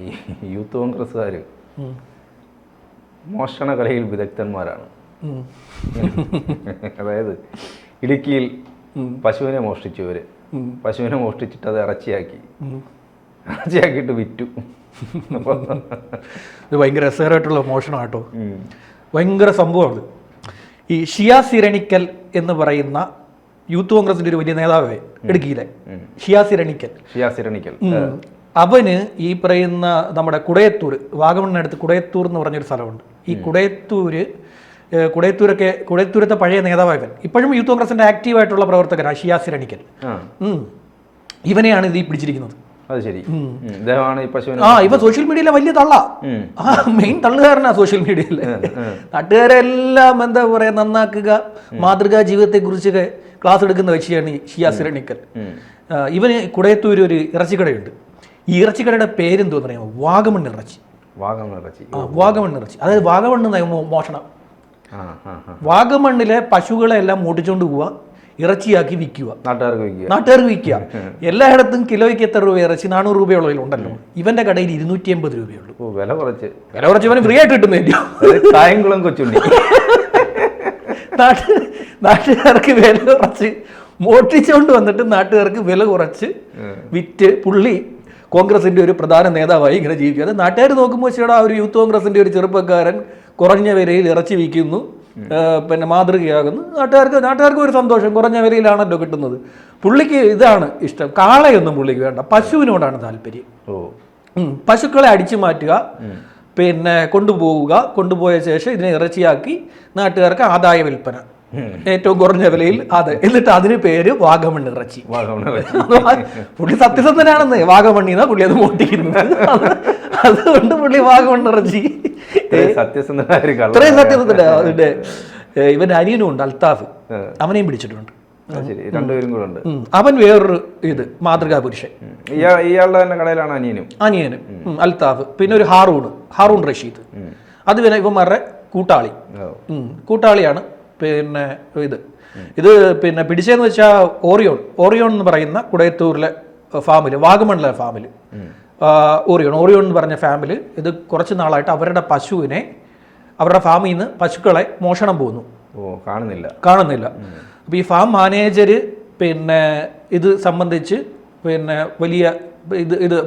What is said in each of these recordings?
ഈ യൂത്ത് കോൺഗ്രസ്സുകാർ. മോഷണ കലയിൽ വിദഗ്ധന്മാരാണ്. അതായത് ഇടുക്കിയിൽ പശുവിനെ മോഷ്ടിച്ചു ഇവർ പശുവിനെ മോഷ്ടിച്ചിട്ട് അത് ഇറച്ചിയാക്കി. ഇറച്ചിയാക്കിയിട്ട് വിറ്റു. ഇത് ഭയങ്കര രസകരമായിട്ടുള്ള മോഷണം കേട്ടോ. ഭയങ്കര സംഭവമാണ് ഈ ഷിയ സിരണിക്കൽ എന്ന് പറയുന്ന യൂത്ത് കോൺഗ്രസിന്റെ ഒരു വലിയ നേതാവേ ഇടുക്കിയിലെ. ഷിയ സിരണിക്കൽ. ഷിയാ സിരണിക്കൽ. അവന് ഈ പറയുന്ന നമ്മുടെ കുടയത്തൂർ വാഗമണ്ണടുത്ത് കുടയത്തൂർ എന്ന് പറഞ്ഞൊരു സ്ഥലമുണ്ട്. ഈ കുടയത്തൂർ കുടയത്തൂരൊക്കെ കുടയത്തൂരത്തെ പഴയ നേതാവായവൻ. ഇപ്പോഴും യൂത്ത് കോൺഗ്രസിന്റെ ആക്റ്റീവായിട്ടുള്ള പ്രവർത്തകനാണ് ഷിയ സിരണിക്കൽ രണിക്കൽ. ഇവനെയാണ് ഇത് ഈ പിടിച്ചിരിക്കുന്നത്. അത് ശരി. ആ ഇവ സോഷ്യൽ മീഡിയയിലെ വലിയ തള്ള. ആ മെയിൻ തള്ളുകാരനാ സോഷ്യൽ മീഡിയയിലെ നാട്ടുകാരെല്ലാം എന്താ പറയാ നന്നാക്കുക മാതൃകാ ജീവിതത്തെ കുറിച്ചൊക്കെ ക്ലാസ് എടുക്കുന്ന വെച്ചിയാണ് ഈ രണിക്കൽ ഇവന് കുടയത്തൂര് ഒരു ഇറച്ചിക്കടയുണ്ട്. ഈ ഇറച്ചിക്കടയുടെ പേരെന്തോന്ന് അറിയാമോ വാഗമൺ ഇറച്ചി. വാഗമൺ ഇറച്ചി. ആ വാഗമൺ ഇറച്ചി. അതായത് വാഗമണ്ണ് മോഷണം. വാഗമണ്ണിലെ പശുക്കളെ എല്ലാം ഓടിച്ചുകൊണ്ട് പോവുക ഇറച്ചിയാക്കി വിൽക്കുക. നാട്ടുകാർക്ക് വിൽക്കുക. നാട്ടുകാർക്ക് വിൽക്കുക. എല്ലായിടത്തും കിലോയ്ക്ക് എത്ര രൂപ ഇറച്ചി? നാനൂറ് രൂപയുള്ള ഉണ്ടല്ലോ. ഇവന്റെ കടയിൽ ഇരുന്നൂറ്റി എൺപത് രൂപയുള്ളൂ. ഓ വില കുറച്ച്. വില കുറച്ച് ഇവന് ഫ്രീ ആയിട്ട് കിട്ടുന്നില്ല കായംകുളം കൊച്ചുണ്ണി. നാട്ട് നാട്ടുകാർക്ക് വില കുറച്ച്. മോട്ടിച്ചുകൊണ്ട് വന്നിട്ട് നാട്ടുകാർക്ക് വില കുറച്ച്. വിറ്റ് പുള്ളി കോൺഗ്രസിന്റെ ഒരു പ്രധാന നേതാവായി ഇങ്ങനെ ജീവിക്കുക അത് നാട്ടുകാർ നോക്കുമ്പോൾ ചേട്ടാ ഒരു യൂത്ത് കോൺഗ്രസിന്റെ ഒരു ചെറുപ്പക്കാരൻ കുറഞ്ഞ വിലയിൽ ഇറച്ചി വിൽക്കുന്നു പിന്നെ മാതൃകയാകുന്നു. നാട്ടുകാർക്ക് നാട്ടുകാർക്ക് ഒരു സന്തോഷം കുറഞ്ഞ വിലയിലാണല്ലോ കിട്ടുന്നത്. പുള്ളിക്ക് ഇതാണ് ഇഷ്ടം. കാളയൊന്നും പുള്ളിക്ക് വേണ്ട. പശുവിനോടാണ് താല്പര്യം. ഓ. പശുക്കളെ അടിച്ചു മാറ്റുക പിന്നെ കൊണ്ടുപോവുക കൊണ്ടുപോയ ശേഷം ഇതിനെ ഇറച്ചിയാക്കി നാട്ടുകാർക്ക് ആദായ വിൽപ്പന. ഏറ്റവും കുറഞ്ഞ വിലയിൽ. അതെ എന്നിട്ട് അതിന് പേര് വാഗമൺ ഇറച്ചി. പുള്ളി സത്യസന്ധനാണെന്ന്. വാഗമണ്ണിന്നാ പുള്ളി അത് മോട്ടിക്കുന്നത് അതുകൊണ്ട് പുള്ളി വാഗമൺ ഇറച്ചി. ഇത്രയും സത്യസന്ധന. അതിന്റെ ഇവന്റെ അനിയനും ഉണ്ട് അൽത്താഫ്. അവനെയും പിടിച്ചിട്ടുണ്ട്. അത് ശരി. രണ്ടുപേരും കൂടെ ഉണ്ട്. അവൻ വേറൊരു ഇത് മാതൃകാ പുരുഷൻ ഇയാളുടെ തന്നെ കടയിലാണ് അനിയനും. അനിയനും. അൽത്താഫ്. പിന്നെ ഒരു ഹാറൂൺ ഹാറൂൺ റഷീദ്. അത് പിന്നെ ഇവന്മാരുടെ കൂട്ടാളി. കൂട്ടാളിയാണ് പിന്നെ ഇത്. ഇത് പിന്നെ പിടിച്ചതെന്ന് വെച്ചാൽ ഓറിയോൺ. ഓറിയോൺ എന്ന് പറയുന്ന കുടയത്തൂരിലെ ഫാമിൽ വാഗമണിലെ ഫാമിൽ ഓറിയോൺ. ഓറിയോൺ എന്ന് പറഞ്ഞ ഫാമിൽ ഇത് കുറച്ച് നാളായിട്ട് അവരുടെ പശുവിനെ അവരുടെ ഫാമിൽ നിന്ന് പശുക്കളെ മോഷണം പോകുന്നു ഓ കാണുന്നില്ല. കാണുന്നില്ല. അപ്പോൾ ഈ ഫാം മാനേജർ പിന്നെ ഇത് സംബന്ധിച്ച് പിന്നെ വലിയ ഇത് ഇത്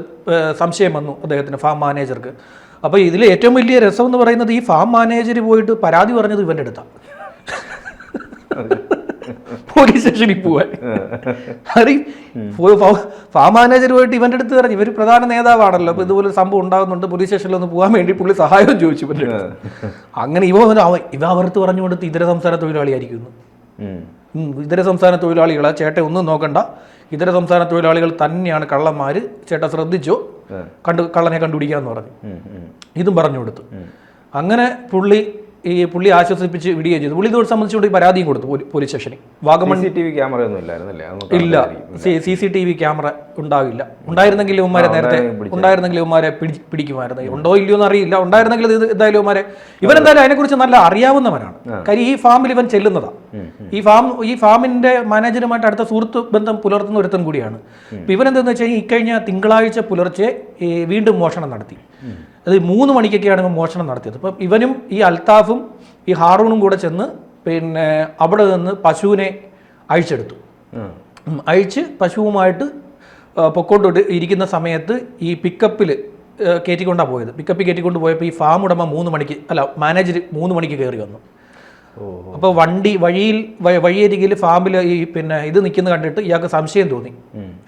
സംശയം വന്നു അദ്ദേഹത്തിന് ഫാം മാനേജർക്ക്. അപ്പോൾ ഇതിൽ ഏറ്റവും വലിയ രസം എന്ന് പറയുന്നത് ഈ ഫാം മാനേജർ പോയിട്ട് പരാതി പറഞ്ഞത് ഇവന്റെ അടുത്താണ് പോലീസ് സ്റ്റേഷനിൽ പോവാൻ. അറിയും ഫാം മാനേജർ പോയിട്ട് ഇവന്റെ അടുത്ത് പറഞ്ഞു ഇവർ പ്രധാന നേതാവാണല്ലോ. അപ്പോൾ ഇതുപോലെ സംഭവം ഉണ്ടാകുന്നുണ്ട്. പോലീസ് സ്റ്റേഷനിൽ ഒന്ന് പോകാൻ വേണ്ടി പുള്ളി സഹായം ചോദിച്ചു ഇവന്റെ അങ്ങനെ ഇവ ഇവ അവർക്ക് പറഞ്ഞു കൊടുത്ത് ഇതര സംസ്ഥാന തൊഴിലാളിയായിരിക്കുന്നു. ഇതര സംസ്ഥാന തൊഴിലാളികളെ. ചേട്ടൻ ഒന്നും നോക്കണ്ട. ഇതര സംസ്ഥാന തൊഴിലാളികൾ തന്നെയാണ് കള്ളന്മാർ ചേട്ടൻ ശ്രദ്ധിച്ചോ? കണ്ടു കള്ളനെ കണ്ടുപിടിക്കാന്ന് പറഞ്ഞു. ഇതും പറഞ്ഞു കൊടുത്തു. അങ്ങനെ പുള്ളി ഈ പുള്ളി ആശ്വസിപ്പിച്ച് വിടുകയും ചെയ്തു. പുള്ളി ഇതോട് സംബന്ധിച്ചുകൊണ്ട് പരാതിയും കൊടുത്തു പോലീസ് സ്റ്റേഷനിൽ. വാഗമൺ CCTV ക്യാമറ ഒന്നും ഇല്ലായിരുന്നല്ലേ? ഇല്ല. C C T V camera ഉണ്ടാവില്ല. ഉണ്ടായിരുന്നെങ്കിൽ ഇവന്മാരെ നേരത്തെ ഉണ്ടായിരുന്നെങ്കിൽ ഇവന്മാരെ പിടി പിടിക്കുമായിരുന്നു. ഉണ്ടോ ഇല്ലയോ എന്ന് അറിയില്ല. ഉണ്ടായിരുന്നെങ്കിൽ ഇത് എന്തായാലും ഇവന്മാരെ ഇവരെന്തായാലും അതിനെക്കുറിച്ച് നല്ല അറിയാവുന്നവനാണ് കാര്യം ഈ ഫാമിൽ ഇവൻ ചെല്ലുന്നതാ. ഈ ഫാം ഈ ഫാമിന്റെ മാനേജറുമായിട്ട് അടുത്ത സുഹൃത്ത് ബന്ധം പുലർത്തുന്ന ഒരുത്തൻ കൂടിയാണ്. ഇവൻ ഇവനെന്താന്ന് വെച്ചാൽ ഈ കഴിഞ്ഞ തിങ്കളാഴ്ച പുലർച്ചെ വീണ്ടും മോഷണം നടത്തി. അത് മൂന്ന് മണിക്കൊക്കെയാണ് ഇവൻ മോഷണം നടത്തിയത്. അപ്പം ഇവനും ഈ അൽത്താഫും ഈ ഹാറൂണും കൂടെ ചെന്ന് പിന്നെ അവിടെ നിന്ന് പശുവിനെ അഴിച്ചെടുത്തു. അഴിച്ച് പശുവുമായിട്ട് പൊക്കോട്ട് ഇരിക്കുന്ന സമയത്ത് ഈ പിക്കപ്പിൽ കയറ്റിക്കൊണ്ടാണ് പോയത്. പിക്കപ്പിൽ കയറ്റിക്കൊണ്ട് പോയപ്പോൾ ഈ ഫാം ഉടമ മൂന്ന് മണിക്ക് അല്ല മാനേജർ മൂന്ന് മണിക്ക് കയറി വന്നു. അപ്പോൾ വണ്ടി വഴിയിൽ വഴിയരികിൽ ഫാമിൽ ഈ പിന്നെ ഇത് നിൽക്കുന്ന കണ്ടിട്ട് ഇയാൾക്ക് സംശയം തോന്നി.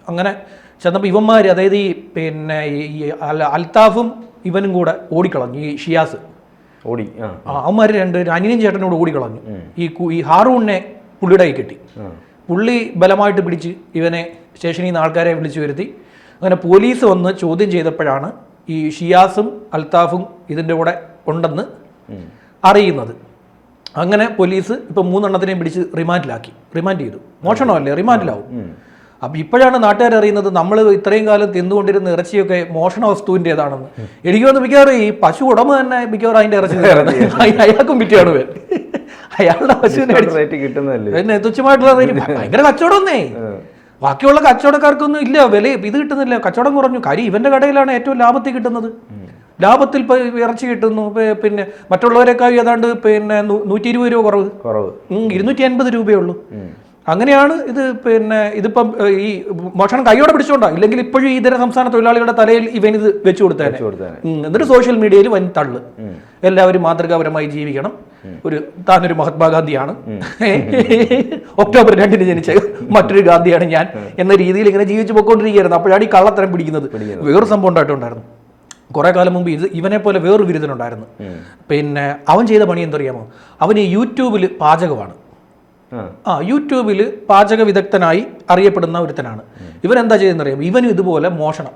അങ്ങനെ ചെന്നപ്പോൾ ഇവന്മാർ അതായത് ഈ പിന്നെ ഈ- ഈ അൽ- അൽത്താഫും ഇവനും കൂടെ ഓടിക്കളഞ്ഞു ഈ ഷിയാസ്. ഓടി ആ. അവന്മാർ രണ്ട് അനിയനും ചേട്ടനോട് ഓടിക്കളഞ്ഞു. ഈ ഈ ഹാറൂണിനെ പുള്ളിയുടെ കൈ കിട്ടി. പുള്ളി ബലമായിട്ട് പിടിച്ച് ഇവനെ സ്റ്റേഷനിൽ നിന്ന് ആൾക്കാരെ വിളിച്ചു വരുത്തി. അങ്ങനെ പോലീസ് വന്ന് ചോദ്യം ചെയ്തപ്പോഴാണ് ഈ ഷിയാസും അൽത്താഫും ഇതിന്റെ കൂടെ ഉണ്ടെന്ന് അറിയുന്നത്. അങ്ങനെ പോലീസ് ഇപ്പം മൂന്നെണ്ണത്തിനെയും പിടിച്ച് റിമാൻഡിലാക്കി. റിമാൻഡ് ചെയ്തു. മോഷണമല്ലേ? റിമാൻഡിലാവും. അപ്പം ഇപ്പോഴാണ് നാട്ടുകാർ അറിയുന്നത് നമ്മൾ ഇത്രയും കാലം തിന്നുകൊണ്ടിരുന്ന ഇറച്ചിയൊക്കെ മോഷണ വസ്തുവിന്റെതാണെന്ന് എനിക്ക് തോന്നുന്നു മിക്കവാറും ഈ പശു ഉടമ തന്നെ മിക്കവാറും അതിന്റെ ഇറച്ചി. അയാൾക്കും വിറ്റാണ് വേ അയാളുടെ പശുവിനെ റേറ്റ് കിട്ടുന്നതല്ലേ? പിന്നെ തുച്ഛമായിട്ടുള്ള ഭയങ്കര കച്ചവടമൊന്നേ. ബാക്കിയുള്ള കച്ചവടക്കാർക്കൊന്നും ഇല്ല. വില ഇത് കിട്ടുന്നില്ല. കച്ചവടം കുറഞ്ഞു. കരി ഇവന്റെ കടയിലാണ് ഏറ്റവും ലാഭത്തിൽ കിട്ടുന്നത്. ലാഭത്തിൽ ഇറച്ചി കിട്ടുന്നു. പിന്നെ മറ്റുള്ളവരെക്കാൾ ഏതാണ്ട് പിന്നെ നൂറ്റി ഇരുപത് രൂപ കുറവ്. കുറവ്. ഇരുന്നൂറ്റി അൻപത് രൂപയേ ഉള്ളൂ. അങ്ങനെയാണ് ഇത് പിന്നെ ഇതിപ്പം ഈ മോഷണം കൈയോടെ പിടിച്ചോണ്ടാ. ഇല്ലെങ്കിൽ ഇപ്പോഴും ഇതര സംസ്ഥാന തൊഴിലാളികളുടെ തലയിൽ ഇവൻ ഇത് വെച്ചു കൊടുത്തേനെ. ഉം, എന്നിട്ട് സോഷ്യൽ മീഡിയയിൽ വൻ തള്ളു. എല്ലാവരും മാതൃകാപരമായി ജീവിക്കണം. ഒരു താനൊരു മഹാത്മാഗാന്ധിയാണ് ഒക്ടോബർ രണ്ടിന് ജനിച്ച മറ്റൊരു ഗാന്ധിയാണ് ഞാൻ. എന്ന രീതിയിൽ ഇങ്ങനെ ജീവിച്ചു പോയിക്കൊണ്ടിരിക്കുകയായിരുന്നു. അപ്പോഴാണ് ഈ കള്ളത്തരം പിടിക്കുന്നത്. വേറൊരു സംഭവം ഉണ്ടായിട്ടുണ്ടായിരുന്നു. കുറെ കാലം മുമ്പ് ഇത് ഇവനെ പോലെ വേറൊരു ബിരുദനുണ്ടായിരുന്നു പിന്നെ അവൻ ചെയ്ത പണി എന്തറിയാമോ? അവന് യൂട്യൂബിൽ പാചകമാണ്. ആ. യൂട്യൂബിൽ പാചക വിദഗ്ധനായി അറിയപ്പെടുന്ന ഒരുത്തനാണ്. ഇവൻ എന്താ ചെയ്തെന്നറിയാം ഇവനും ഇതുപോലെ മോഷണം.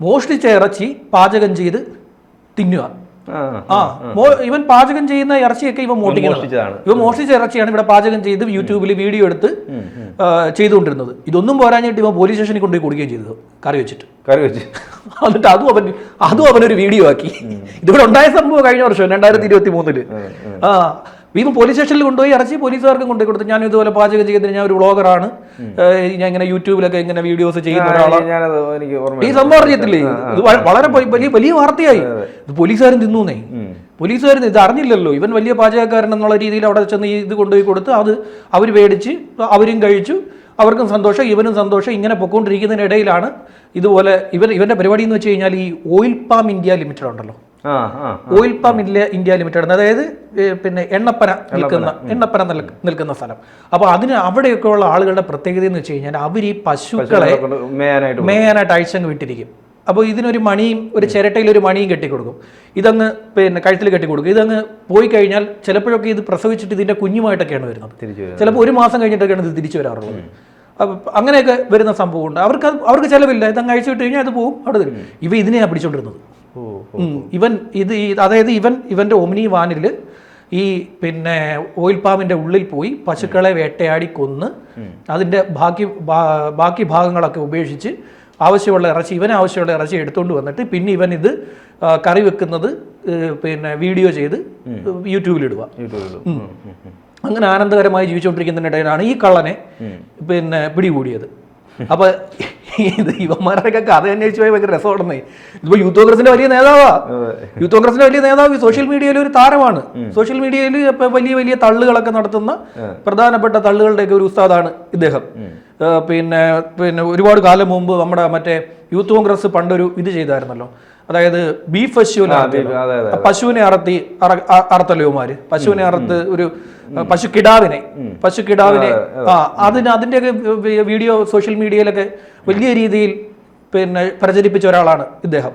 മോഷ്ടിച്ച ഇറച്ചി പാചകം ചെയ്ത് തിന്നുക. ആ ഇവൻ പാചകം ചെയ്യുന്ന ഇറച്ചിയൊക്കെ ഇവ മോഷ്ടിക്കുന്നതാണ് ഇവ മോഷ്ടിച്ച ഇറച്ചിയാണ് ഇവിടെ പാചകം ചെയ്ത് യൂട്യൂബിൽ വീഡിയോ എടുത്ത് ചെയ്തുകൊണ്ടിരുന്നത്. ഇതൊന്നും പോരാഞ്ഞിട്ട് ഇവ പോലീസ് സ്റ്റേഷനിൽ കൊണ്ടുപോയി കൊടുക്കുകയും ചെയ്തത് കറി വെച്ചിട്ട്. കറി വെച്ച്. എന്നിട്ട് അതും അവൻ അതും അവനൊരു വീഡിയോ ആക്കി. ഇതിവിടെ ഉണ്ടായ സംഭവം കഴിഞ്ഞ വർഷം രണ്ടായിരത്തി ഇരുപത്തി മൂന്നിൽ ആ ഇവൻ പോലീസ് സ്റ്റേഷനിൽ കൊണ്ടുപോയി ഇറച്ചി പോലീസുകാർക്കും കൊണ്ടുപോയി കൊടുത്തു. ഞാൻ ഇതുപോലെ പാചകം ചെയ്തിട്ട് ഞാൻ ഒരു വ്ളോഗറാണ്. ഞാൻ ഇങ്ങനെ യൂട്യൂബിലൊക്കെ ഇങ്ങനെ വീഡിയോസ് ചെയ്യുന്ന ഒരാളാണ് ഈ സംഭവം അറിയത്തില്ലേ? ഇത് വളരെ വലിയ വലിയ വാർത്തയായി. ഇത് പോലീസുകാരൻ തിന്നൂന്നേ. പോലീസുകാരൻ ഇത് അറിഞ്ഞില്ലല്ലോ. ഇവൻ വലിയ പാചകക്കാരൻ എന്നുള്ള രീതിയിൽ അവിടെ ചെന്ന് ഇത് കൊണ്ടുപോയി കൊടുത്ത് അത് അവർ മേടിച്ച് അവരും കഴിച്ചു. അവർക്കും സന്തോഷം ഇവനും സന്തോഷം. ഇങ്ങനെ പൊക്കോണ്ടിരിക്കുന്നതിനിടയിലാണ് ഇതുപോലെ ഇവൻ ഇവന്റെ പരിപാടി എന്ന് വെച്ച് കഴിഞ്ഞാൽ ഈ ഓയിൽ പാം ഇന്ത്യ ലിമിറ്റഡ് ഉണ്ടല്ലോ. Oil Palm India India Limited അതായത് പിന്നെ എണ്ണപ്പന നിൽക്കുന്ന എണ്ണപ്പന നിൽക്കുന്ന സ്ഥലം. അപ്പോൾ അതിന് അവിടെയൊക്കെ ഉള്ള ആളുകളുടെ പ്രത്യേകത എന്ന് വെച്ച് കഴിഞ്ഞാൽ അവർ ഈ പശുക്കളെ മേയാനായിട്ട് അയച്ചങ്ങ് അഴിച്ചങ്ങ് വിട്ടിരിക്കും. അപ്പോൾ ഇതിനൊരു മണിയും ഒരു ചിരട്ടയിൽ ഒരു മണിയും കെട്ടി കൊടുക്കും ഇതങ്ങ് പിന്നെ കഴുത്തിൽ കെട്ടിക്കൊടുക്കും. ഇതങ്ങ് പോയി കഴിഞ്ഞാൽ ചിലപ്പോഴൊക്കെ ഇത് പ്രസവിച്ചിട്ട് ഇതിന്റെ കുഞ്ഞുമായിട്ടൊക്കെയാണ് വരുന്നത്. ചിലപ്പോൾ ഒരു മാസം കഴിഞ്ഞിട്ടൊക്കെയാണ് ഇത് തിരിച്ചു വരാറുള്ളത്. അപ്പം അങ്ങനെയൊക്കെ വരുന്ന സംഭവമുണ്ട്. അവർക്ക് അവർക്ക് ചിലവില്ല. ഇതങ്ങ് അഴിച്ചു വിട്ട് കഴിഞ്ഞാൽ അത് പോകും അവിടെ തരും ഇവ ഇതിനെയാണ് പിടിച്ചോണ്ടിരുന്നത്. ഇവൻ ഇത് ഈ അതായത് ഇവൻ ഇവന്റെ ഒമിനി വാനിൽ ഈ പിന്നെ ഓയിൽ പാമ്പിന്റെ ഉള്ളിൽ പോയി പശുക്കളെ വേട്ടയാടി കൊന്ന് അതിന്റെ ബാക്കി ബാക്കി ഭാഗങ്ങളൊക്കെ ഉപേക്ഷിച്ച് ആവശ്യമുള്ള ഇറച്ചി ഇവൻ ആവശ്യമുള്ള ഇറച്ചി എടുത്തുകൊണ്ട് വന്നിട്ട് പിന്നെ ഇവൻ ഇത് കറി വെക്കുന്നത് പിന്നെ വീഡിയോ ചെയ്ത് യൂട്യൂബിലിടുക. അങ്ങനെ ആനന്ദകരമായി ജീവിച്ചുകൊണ്ടിരിക്കുന്നതിനിടയിലാണ് ഈ കള്ളനെ പിന്നെ പിടികൂടിയത്. അപ്പൊ ഇത് ഇവന്മാരുടെയൊക്കെ കഥ അന്വേഷിച്ച് പോയി ഭയങ്കര ഇതിപ്പോ യൂത്ത് കോൺഗ്രസിന്റെ വലിയ നേതാവാ. യൂത്ത് കോൺഗ്രസിന്റെ വലിയ നേതാവ് സോഷ്യൽ മീഡിയയിൽ ഒരു താരമാണ്. സോഷ്യൽ മീഡിയയിൽ ഇപ്പൊ വലിയ വലിയ തള്ളുകളൊക്കെ നടത്തുന്ന പ്രധാനപ്പെട്ട തള്ളുകളുടെയൊക്കെ ഒരു ഉസ്താദാണ് ഇദ്ദേഹം. പിന്നെ പിന്നെ ഒരുപാട് കാലം മുമ്പ് നമ്മുടെ മറ്റേ യൂത്ത് കോൺഗ്രസ് പണ്ടൊരു ഇത് ചെയ്തായിരുന്നല്ലോ. അതായത് ബീഫ് പശുവിനെ പശുവിനെ അറത്തി അറ- അ- പശുവിനെ അറത്ത് ഒരു പശു കിടാവിനെ. പശു കിടാവിനെ ആ അതിന് അതിന്റെയൊക്കെ വീഡിയോ സോഷ്യൽ മീഡിയയിലൊക്കെ വലിയ രീതിയിൽ പിന്നെ പ്രചരിപ്പിച്ച ഒരാളാണ് ഇദ്ദേഹം.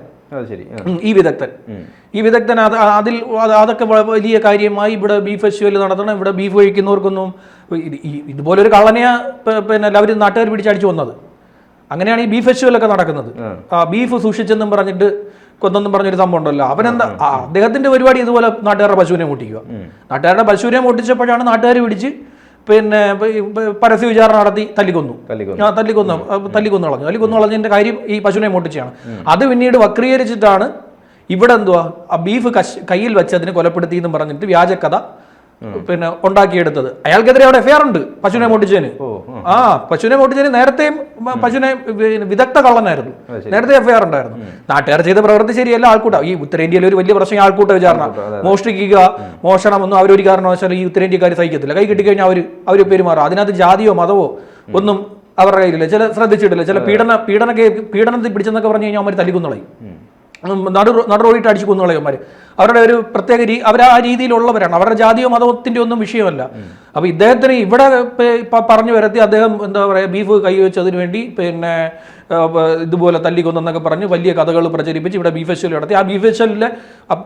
ഈ വിദഗ്ധൻ. ഈ വിദഗ്ധൻ അത് അതിൽ അതൊക്കെ വലിയ കാര്യമായി ഇവിടെ ബീഫ് ഫെസ്റ്റിവൽ നടത്തണം ഇവിടെ ബീഫ് കഴിക്കുന്നവർക്കൊന്നും ഇതുപോലെ ഒരു ഇതുപോലൊരു കള്ളനെയാ പിന്നെ അവർ നാട്ടുകാർ പിടിച്ചടിച്ചു വന്നത്. അങ്ങനെയാണ് ഈ ബീഫ് ഫെസ്റ്റിവൽ ഒക്കെ നടക്കുന്നത് ആ ബീഫ് സൂക്ഷിച്ചെന്നും പറഞ്ഞിട്ട് കൊന്നെന്നും പറഞ്ഞൊരു സംഭവം ഉണ്ടല്ലോ. അവനെന്താ അദ്ദേഹത്തിന്റെ പരിപാടി ഇതുപോലെ നാട്ടുകാരുടെ പശുവിനെ മുട്ടിക്കുക. നാട്ടുകാരുടെ പശുവിനെ മുട്ടിച്ചപ്പോഴാണ് നാട്ടുകാർ പിടിച്ച് പിന്നെ പരസ്യ വിചാരണ നടത്തി തല്ലിക്കൊന്നു. തല്ലിക്കൊന്നു. ആ തല്ലിക്കൊന്നു. കളഞ്ഞു. തല്ലിക്കൊന്നു കളഞ്ഞതിന്റെ കാര്യം ഈ പശുവിനെ മുട്ടിച്ചാണ് അത് പിന്നീട് വക്രീകരിച്ചിട്ടാണ് ഇവിടെ എന്തുവാ? ആ ബീഫ് കശ് കയ്യിൽ വെച്ചതിന് കൊലപ്പെടുത്തി എന്ന് പറഞ്ഞിട്ട് വ്യാജക്കഥ പിന്നെ ഉണ്ടാക്കിയെടുത്തത്. അയാൾക്കെതിരെ അവിടെ എഫ്ഐആർ ഉണ്ട് പശുവിനെ മോട്ടിച്ചതിന് ആ. പശുവിനെ മോട്ടിച്ചതിന് നേരത്തെയും പശുവിനെ വിദഗ്ധ കള്ളനായിരുന്നു. നേരത്തെ എഫ്ഐആർ ഉണ്ടായിരുന്നു. നാട്ടുകാർ ചെയ്ത പ്രവൃത്തി ശരിയല്ല ആൾക്കൂട്ടം. ഈ ഉത്തരേന്ത്യയിലെ ഒരു വലിയ പ്രശ്നം ആൾക്കൂട്ട വിചാരണ. മോഷ്ടിക്കുക മോഷണം ഒന്നും അവരൊരു കാരണവശാലും ഈ ഉത്തരേന്ത്യക്കാർ സഹിക്കത്തില്ല. കൈ കിട്ടിക്കഴിഞ്ഞാൽ അവർ അവർ പെരുമാറും അതിനകത്ത് ജാതിയോ മതമോ ഒന്നും അവരുടെ കയ്യിലില്ല. ചില ശ്രദ്ധിച്ചിട്ടില്ല. ചില പീഡന പീഡന പീഡനത്തിൽ പിടിച്ചെന്നൊക്കെ പറഞ്ഞു കഴിഞ്ഞാൽ അവർ തല്ലിക്കുന്നുളയും. നടു നടുറോടിയിട്ട് അടിച്ചു കൊന്നുകളയന്മാർ അവരുടെ ഒരു പ്രത്യേക രീ അവർ ആ രീതിയിലുള്ളവരാണ്. അവരുടെ ജാതിയോ മതത്തിന്റെ ഒന്നും വിഷയമല്ല. അപ്പൊ ഇദ്ദേഹത്തിന് ഇവിടെ പറഞ്ഞു വരത്തി അദ്ദേഹം എന്താ പറയുക ബീഫ് കൈവച്ചതിന് വേണ്ടി പിന്നെ ഇതുപോലെ തല്ലിക്കൊന്നെന്നൊക്കെ പറഞ്ഞ് വലിയ കഥകൾ പ്രചരിപ്പിച്ച് ഇവിടെ ബീഫ് ഫെസ്റ്റിവൽ നടത്തി. ആ ബീഫ് ഫെസ്റ്റിവലിലെ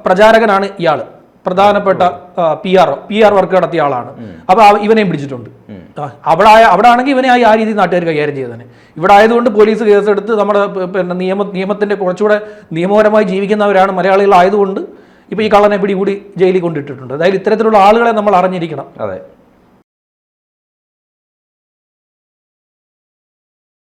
പ്രചാരകനാണ് ഇയാൾ പ്രധാനപ്പെട്ട P R P R work നടത്തിയ ആളാണ്. അപ്പൊ ആ- ഇവനെയും പിടിച്ചിട്ടുണ്ട്. അവിടെ അവിടെ ആണെങ്കിൽ ഇവനെ ആ രീതിയിൽ നാട്ടുകാർ കൈകാര്യം ചെയ്തതന്നെ ഇവിടെ ആയതുകൊണ്ട് പോലീസ് കേസെടുത്ത് നമ്മുടെ പിന്നെ നിയമ നിയമത്തിന്റെ കുറച്ചുകൂടെ നിയമപരമായി ജീവിക്കുന്നവരാണ് മലയാളികൾ മലയാളികളായതുകൊണ്ട് ഇപ്പൊ ഈ കള്ളനെ പിടികൂടി ജയിലിൽ കൊണ്ടിട്ടിട്ടുണ്ട്. അതായത് ഇത്തരത്തിലുള്ള ആളുകളെ നമ്മൾ അറിഞ്ഞിരിക്കണം. അതെ.